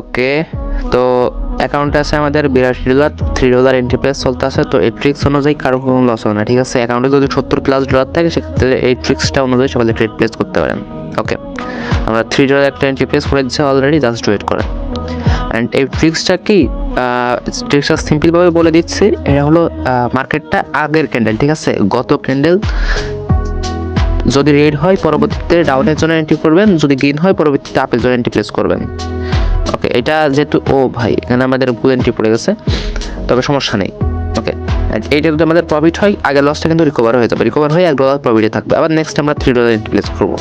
ওকে, তো অ্যাকাউন্টে আছে আমাদের বিরাশি dollar three dollar entry place চলতে আছে তো এই ট্রিক্স অনুযায়ী কারও কোনো লস হবে না, ঠিক আছে? অ্যাকাউন্টে যদি সত্তর প্লাস ডলার থাকে, সেক্ষেত্রে এই ট্রিক্সটা অনুযায়ী সবাই ট্রেড প্লেস করতে পারেন। ওকে, আমরা থ্রি ডলার একটা এন্ট্রি প্লেস করে দিচ্ছি অলরেডি জাস্ট ওয়েট করে অ্যান্ড এই ট্রিক্সটা কি? ট্রিক্সটা সিম্পলভাবে বলে দিচ্ছি, এটা হলো মার্কেটটা আগের ক্যান্ডেল ঠিক আছে? গত ক্যান্ডেল যদি রেড হয়, পরবর্তীতে ডাউনের জন্য এন্ট্রি করবেন, যদি গ্রিন হয়, পরবর্তীতে আপের জন্য এন্ট্রি প্লেস করবেন। ওকে এটা যেহেতু, ও ভাই, এখানে আমাদের ভুল এন্ট্রি পড়ে গেছে, তবে সমস্যা নেই। ওকে এইটা যদি আমাদের প্রফিট হয় আগের লসটা কিন্তু রিকভার হয়ে যাবে। রিকভার হয়ে এক ডলার প্রফিটে থাকবে। আবার নেক্সট আমরা থ্রি ডলার প্লেস করব।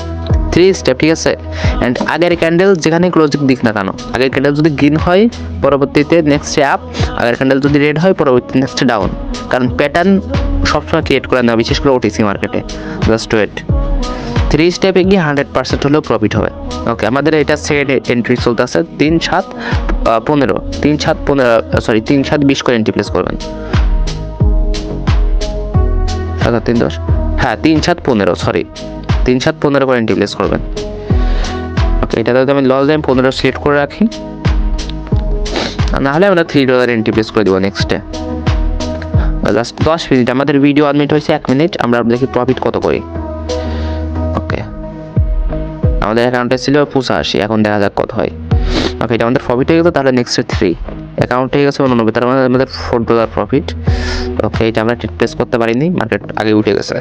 থ্রি স্টেপ ঠিক আছে? অ্যান্ড আগের ক্যান্ডেল যেখানে ক্লোজিং দিক না কেন, আগের ক্যান্ডেল যদি গ্রিন হয়, পরবর্তীতে নেক্সটে আপ আগের ক্যান্ডেল যদি রেড হয়, পরবর্তীতে নেক্সটে ডাউন কারণ প্যাটার্ন সবসময় ক্রিয়েট করে নেওয়া, বিশেষ করে ওটিসি মার্কেটে জাস্ট ওয়েট থ্রি স্টেপে গিয়ে হান্ড্রেড পার্সেন্ট হলেও প্রফিট হবে। ওকে আমাদের এটা সেকেন্ড এন্ট্রি চলতে আছে তিন সাত পনেরো, তিন সাত পনেরো সরি তিন সাত বিশ করে এন্ট্রি প্লেস করবেন। তিন দশ হ্যাঁ তিন সাত পনেরো সরি তিন সাত পনেরো করে এন্ট্রি প্লেস করবেন। ওকে এটা যদি আমি লস আমি পনেরো সিলেক্ট করে রাখি। আর না হলে আমরা থ্রি ডলার এন্ট্রি প্লেস করে দেবো নেক্সটে লাস্ট দশ মিনিট আমাদের ভিডিও ওয়ান মিনিট হয়েছে এক মিনিট আমরা দেখি প্রফিট কত করি। আমাদের অ্যাকাউন্টে ছিল পঁচাশি, এখন দেখা যাক কত হয়। ওকে এটা আমাদের প্রফিট হয়ে গেছে, তাহলে নেক্সট থ্রি অ্যাকাউন্ট হয়ে গেছে উননব্বই, তার মানে আমাদের ফোর ডলার প্রফিট ওকে এটা আমরা ট্রেড প্লেস করতে পারিনি মার্কেট আগে উঠে গেছে।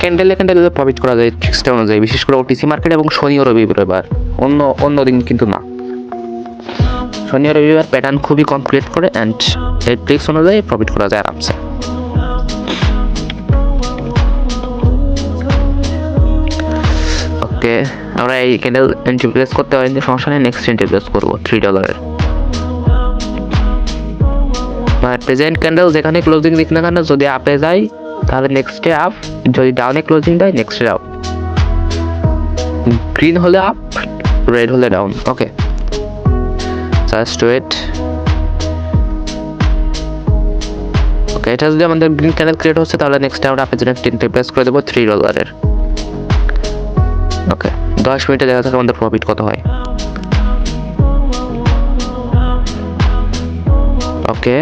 ক্যান্ডেলে ক্যান্ডেলে প্রফিট করা যায় ট্রিক্সটা অনুযায়ী, বিশেষ করে ওটিসি মার্কেট এবং শনি ও রবিবার। অন্য অন্য দিন কিন্তু না। শনি ও রবিবার প্যাটার্ন খুবই কমপ্লিট করে অ্যান্ড এই ট্রিক্স অনুযায়ী প্রফিট করা যায় আরামসে। ওকে আমরা এই ক্যান্ডেল এন্ট্রি প্লেস করতে পারি সমস্যা নেই নেক্সট এন্ট্রি প্লেস করব থ্রি ডলারের মানে প্রেজেন্ট ক্যান্ডেল যেখানে ক্লোজিং দিক না কেন, যদি আপে যায় তাহলে নেক্সটে আপ যদি ডাউনে ক্লোজিং দেয় নেক্সট আপ গ্রিন হলে আপ রেড হলে down okay just wait okay এটা যদি আমাদের গ্রিন ক্যান্ডেল ক্রিয়েট হচ্ছে, তাহলে নেক্সট আমরা আপের জন্য টেন করে দেবো থ্রি ডলারের ওকে দশ মিনিটে দেখা থাকে আমাদের প্রফিট কত হয়। ওকে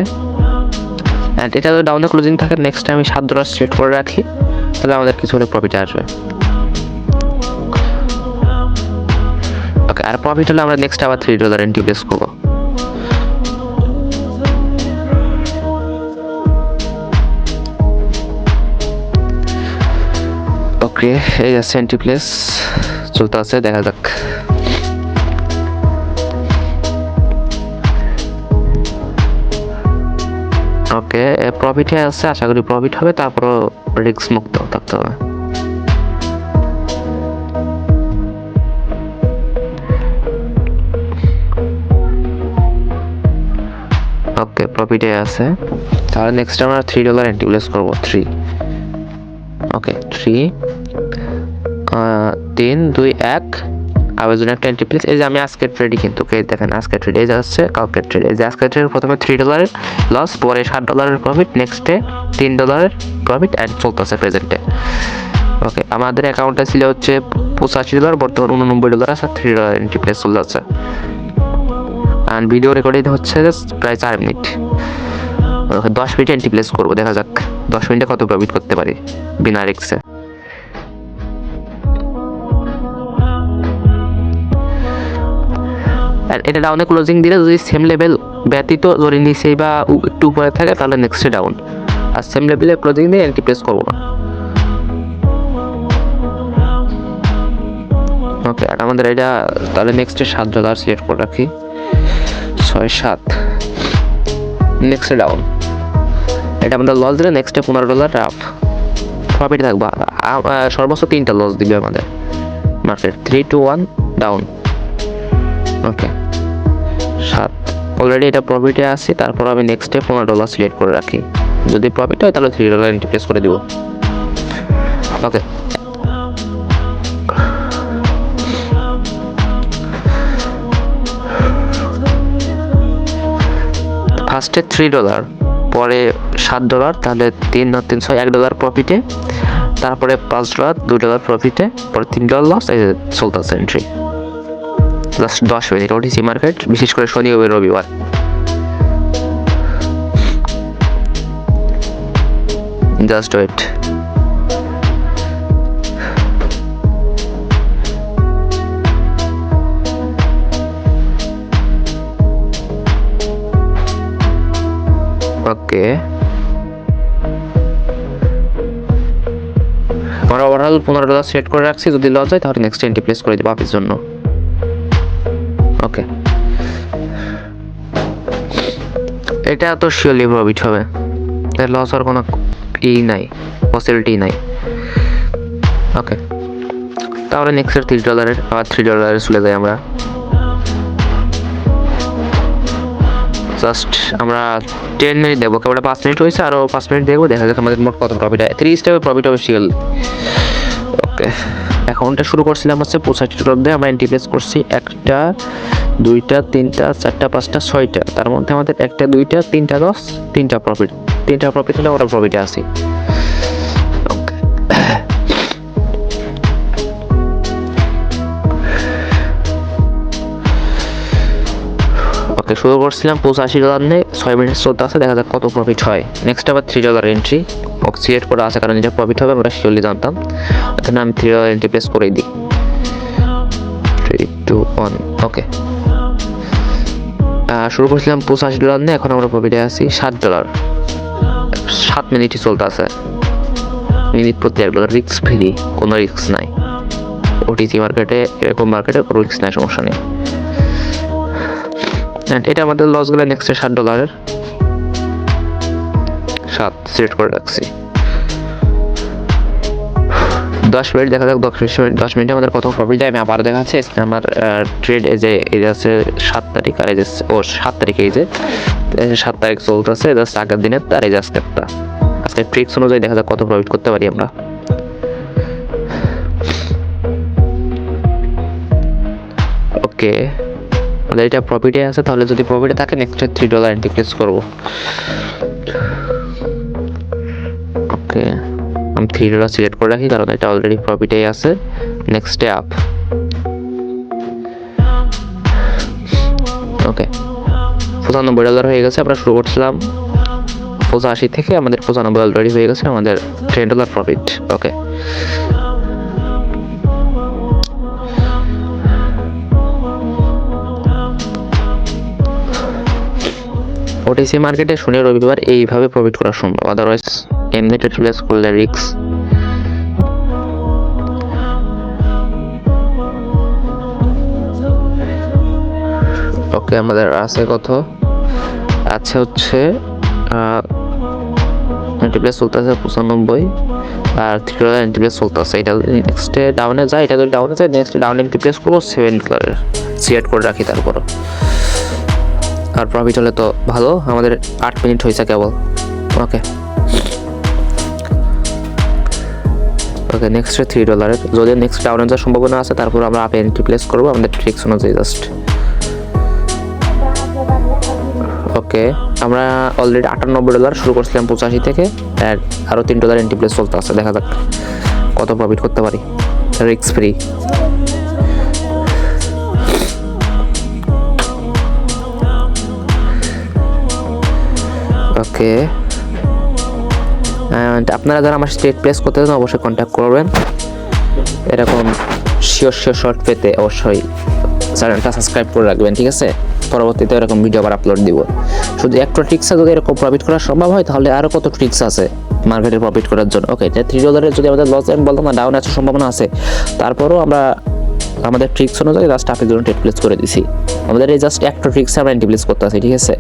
অ্যান্ড এটা যদি ডাউনে ক্লোজিং থাকে নেক্সট টাইম আমি সাত ডলার স্ট্রেট করে রাখি, তাহলে আমাদের কিছু হলে প্রফিট আসবে। ওকে আর প্রফিট হলে আমরা নেক্সট আবার থ্রি ডলার এন্ট্রি বেস করব। ওকে, এই আছে এন্ট্রি প্লেস, চলতে আছে, দেখা যাক। ওকে প্রফিটে আছে, আশা করি প্রফিট হবে, তারপরও রিস্ক মুক্ত থাকতে হবে। ওকে প্রফিটে আছে। তাহলে নেক্সট আমরা থ্রি ডলার এন্ট্রি প্লেস করব থ্রি ওকে থ্রি তিন, দুই, এক। আবার জন্য একটা এন্ট্রি প্লেস এই যে আমি আজকের ট্রেডই কিন্তু এই দেখেন আজকের ট্রেড এই যে হচ্ছে কালকের ট্রেড এই যে আজকের ট্রেড প্রথমে থ্রি ডলারের লস পরে সাত ডলারের প্রফিট নেক্সটে তিন ডলারের প্রফিট অ্যান্ড চলতেছে প্রেজেন্টে ওকে আমাদের অ্যাকাউন্টটা ছিল হচ্ছে পঁচাশি ডলার বর্তমান উননব্বই ডলার আছে থ্রি ডলার এন্ট্রি প্লেস চলে যাচ্ছে। অ্যান্ড ভিডিও রেকর্ডিং হচ্ছে প্রায় চার মিনিট ওকে দশ মিনিট এন্ট্রি প্লেস করব, দেখা যাক। দশ মিনিটে কত প্রফিট করতে পারি? বিনা রিক্সে আর এটা ডাউনে ক্লোজিং দিলে যদি সেম লেভেল ব্যতীত যদি নিচে বা একটু উপরে থাকে, তাহলে নেক্সটে ডাউন আর সেম লেভেলে ক্লোজিং দিয়ে এন্ট্রি প্লেস করব না। ওকে আর আমাদের এটা, তাহলে নেক্সটে সাত ডলার সিলেক্ট করে রাখি। ছয়, সাত। নেক্সটে ডাউন এটা আমাদের লস দিলে নেক্সটে পনেরো ডলার আপ প্রফিট থাকবে। সর্বোচ্চ তিনটা লস দিবে আমাদের। Market three two one down okay already এটা প্রফিটে আছে, তারপর আমি নেক্সটে পনেরো ডলার সিলেক্ট করে রাখি। যদি প্রফিট হয়, তাহলে থ্রি ডলার ইন্টারপ্রেস করে দিব। ওকে ফার্স্টে থ্রি ডলার পরে সাত ডলার তাহলে তিন তিন ছয়, এক ডলার প্রফিটে তারপরে পাঁচ ডলার দুই ডলার প্রফিটে পরে তিন ডলার লস এই চলতেছে এন্ট্রি জাস্ট দশ মিনিট ওটিসি মার্কেট বিশেষ করে শনি ও রবিবার। জাস্ট ওয়েট ওকে আমরা ওভারঅল পনেরো ডলার সেট করে রাখছি। যদি লস হয়, তাহলে নেক্সট এন্ট্রি প্লেস করে দেবো অফিস জন্য। ওকে। এটা তো শিওরলি প্রফিট হবে। এর লস হওয়ার কোনো ই নাই পসিবিলিটি নাই। ওকে। তাহলে নেক্সট থ্রি ডলারের আবার থ্রি ডলারে চলে যাই আমরা। জাস্ট আমরা টেন মিনিট দেখব। কেবল পাঁচ মিনিট হয়েছে আরও পাঁচ মিনিট দেখব। দেখা যাক আমাদের মোট কত প্রফিট হয়। থ্রি স্টেপে প্রফিট হবে শিওর ওকে। অ্যাকাউন্টটা শুরু করছিলাম হচ্ছে পঁচাশি ডলার দিয়ে আমরা এন্ট্রি প্লেস করছি একটা, দুইটা, তিনটা, চারটা, পাঁচটা, ছয়টা। তার মধ্যে আমাদের একটা, দুইটা, তিনটা দশ তিনটা প্রফিট তিনটা প্রফিট হলে ওরা প্রফিটে আসি ওকে, শুরু করছিলাম পঁচাশি ডলার নিয়ে, ছয় মিনিট চলতে আছে, দেখা যাক কত প্রফিট হয়। নেক্সট আবার three dollar entry okay select করা আছে, কারণ এটা প্রফিট হবে, আমরা শিওরলি জানতাম। এখানে আমি থ্রি এন্ট্রি প্লেস করেই দিই। থ্রি টু ওয়ান ওকে শুরু করছিলাম পঁচাশি ডলার নিয়ে, এখন আমরা প্রফিটে আছি ষাট ডলার সাত মিনিটই চলতে আছে মিনিট প্রতি এক ডলার রিক্স ফ্রি কোনো রিস্ক নাই। ওটিসি মার্কেটে এরকম মার্কেটে কোনো রিস্ক নাই, সমস্যা নেই। এটা আমাদের লস গেলে নেক্সট ষাট ডলারের সাত সিলেক্ট করে রাখছি। দশ মিনিট, দেখা যাক দশ মিনিট, দশ মিনিটে আমাদের কত প্রফিট যায়। আমি আবার দেখাচ্ছি। আমার ট্রেড এই যে, এই আছে সাত তারিখ, আর এই যে, ও, সাত তারিখ এই যে সাত তারিখ চলতেছে জাস্ট আগের দিনের তার এই যে আজকেরটা। আজকে ট্রিক্স অনুযায়ী দেখা যাক কত প্রফিট করতে পারি আমরা। ওকে আমাদের এটা প্রফিটে আছে, তাহলে যদি প্রফিটে থাকে নেক্সট থ্রি ডলার ইন্টিক্রেস করব। ওকে। আমি থ্রি ডলার সিলেক্ট করে রাখি, কারণ এটা অলরেডি প্রফিটেই আছে। নেক্সট আপ ওকে পঁচানব্বই ডলার হয়ে গেছে, আমরা শুরু করছিলাম। পঁচাশি থেকে আমাদের পঁচানব্বই অলরেডি হয়ে গেছে, আমাদের ten dollar profit okay OTC মার্কেটে শনি রবিবার এইভাবে প্রফিট করা সম্ভব। আদারওয়াইজ এমনি ট্রেড করলে রিক্স ওকে আমাদের আছে কত? আছে হচ্ছে এন্টিপ্লেস চলতেছে পঁচানব্বই, আর থ্রি ডলার এন্টিপ্লেস চলতেছে। এটা যদি নেক্সটে ডাউনে যায়, এটা যদি ডাউনে যায় নেক্সট ডাউন এন্টিপ্লেস করব সেভেন ডলারের সিলেক্ট করে রাখি তারপরও। আর প্রফিট হলে তো ভালো। আমাদের আট মিনিট হয়েছে কেবল। ওকে ওকে নেক্সট থ্রি ডলারের যদি নেক্সট ডাউনের যাওয়ার সম্ভাবনা আছে, তারপর আমরা আপে এন্ট্রি প্লেস করব। আমাদের ট্রিক্স অনুযায়ী জাস্ট ওকে আমরা অলরেডি আটানব্বই ডলার শুরু করছিলাম পঁচাশি থেকে। আর আরও তিন ডলার এন্ট্রি প্লেস চলতে আছে। দেখা যাক কত প্রফিট করতে পারি। রিক্স ফ্রি ওকে। অ্যান্ড আপনারা যারা আমার স্টেট প্লেস করতে চান, অবশ্যই কন্ট্যাক্ট করবেন। এরকম শিওর শিওর শর্ট পেতে অবশ্যই চ্যানেলটা সাবস্ক্রাইব করে রাখবেন, ঠিক আছে? পরবর্তীতে এরকম ভিডিও আবার আপলোড দিব। শুধু একটা ট্রিক্সে যদি এরকম প্রফিট করা সম্ভব হয়, তাহলে আরও কত ট্রিক্স আছে মার্কেটে প্রফিট করার জন্য। ওকে থ্রি ডলারের যদি আমাদের লস আমি বলতাম না ডাউন আসার সম্ভাবনা আছে, তারপরেও আমরা আমাদের ট্রিক্স অনুযায়ী জাস্ট আপের জন্য টেট প্লেস করে দিছি। আমাদের এই জাস্ট একটা ট্রিক্সে আমরা এন্টি প্লেস করতে আছি, ঠিক আছে?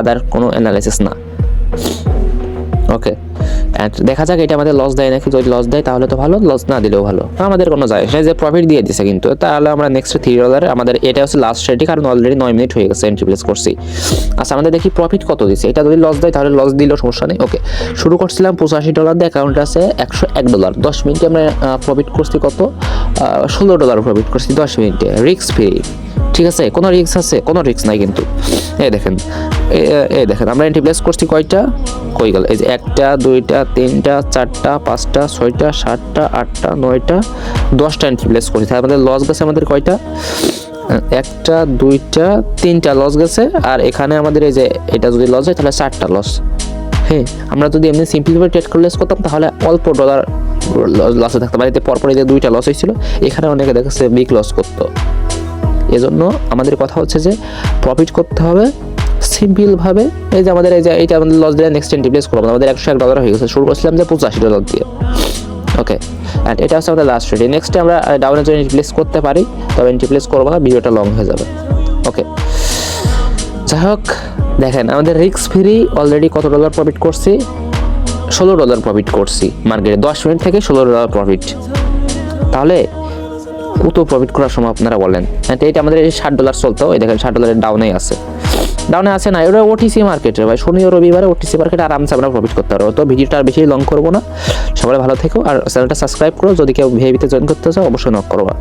আদার কোনো অ্যানালাইসিস না। ওকে দেখা যাক, এটা আমাদের লস দেয় নাকি? যদি লস দেয়, তাহলে তো ভালো। লস না দিলেও ভালো। আমাদের কোনো যায়। সে যে প্রফিট দিয়ে দিছে কিন্তু, তাহলে আমরা নেক্সট থ্রি ডলার আমাদের, এটা হচ্ছে লাস্ট রেডি কারণ অলরেডি নয় মিনিট হয়ে গেছে এন্ট্রি প্লেস করছি। আচ্ছা আমাদের দেখি প্রফিট কত দিছে। এটা যদি লস দেয়, তাহলে লস দিলেও সমস্যা নেই। ওকে শুরু করছিলাম পঁচাশি ডলার দিয়ে অ্যাকাউন্ট আছে একশো এক ডলার দশ মিনিটে আমরা প্রফিট করছি কত? ষোলো ডলার প্রফিট করছি দশ মিনিটে রিক্স ফ্রি ঠিক আছে? কোনো রিক্স আছে? কোনো রিক্স নাই কিন্তু। এই দেখেন। এই দেখেন, আমরা এন্ট্রি প্লেস করছি কয়টা? কই গেল? এই যে একটা, দুইটা, তিনটা, চারটা, পাঁচটা, ছয়টা, সাতটা, আটটা, নয়টা, দশটা এন্ট্রি প্লেস করছি। তার আমাদের লস গেছে আমাদের কয়টা? একটা, দুইটা, তিনটা লস গেছে। আর এখানে আমাদের এই যে এটা যদি লস হয়, তাহলে চারটা লস হ্যাঁ আমরা যদি এমনি সিম্পলিভাবে ট্রেড করে লস করতাম, তাহলে অল্প ডলার লসে থাকতে। পারে এতে পরপর যে দুইটা লস হয়েছিল, এখানে অনেকে দেখাচ্ছে বিগ লস করতো। এজন্য আমাদের কথা হচ্ছে যে প্রফিট করতে হবে সিম্পলভাবে এই যে আমাদের এই যে, এইটা আমাদের লস দিয়ে নেক্সট রিপ্লেস করব। আমাদের একশো এক ডলার হয়ে গেছে, শুরু করছিলাম যে পঁচাশি ডলার দিয়ে। ওকে অ্যান্ড এটা হচ্ছে আমাদের লাস্ট রেডি নেক্সটে আমরা ডাউনের জন্য রিপ্লেস করতে পারি, তবে রিপ্লেস করব না, ভিডিওটা লং হয়ে যাবে। ওকে যাই হোক, দেখেন, আমাদের রিক্স ফ্রি অলরেডি কত ডলার প্রফিট করছি? ষোলো ডলার প্রফিট করছি মার্কেটে দশ মিনিট থেকে ষোলো ডলার প্রফিট তাহলে কত প্রফিট করার সময় আপনারা বলেন? এটা আমাদের ষাট ডলার চলতো, এই দেখেন ষাট ডলারের ডাউনেই আছে। ডাউনে আছে না এটা ওটিসি মার্কেটের ভাই। শনি ও রবিবারে ওটিসি মার্কেটে আরামসে আমরা প্রফিট করতে পারব। তো ভিডিওটা আর বেশি লং করব না। সবাই ভালো থেকো আর চ্যানেলটা সাবস্ক্রাইব করো। যদি কেউ ভিআইভিতে জয়েন করতে চাও, অবশ্যই নক করবা।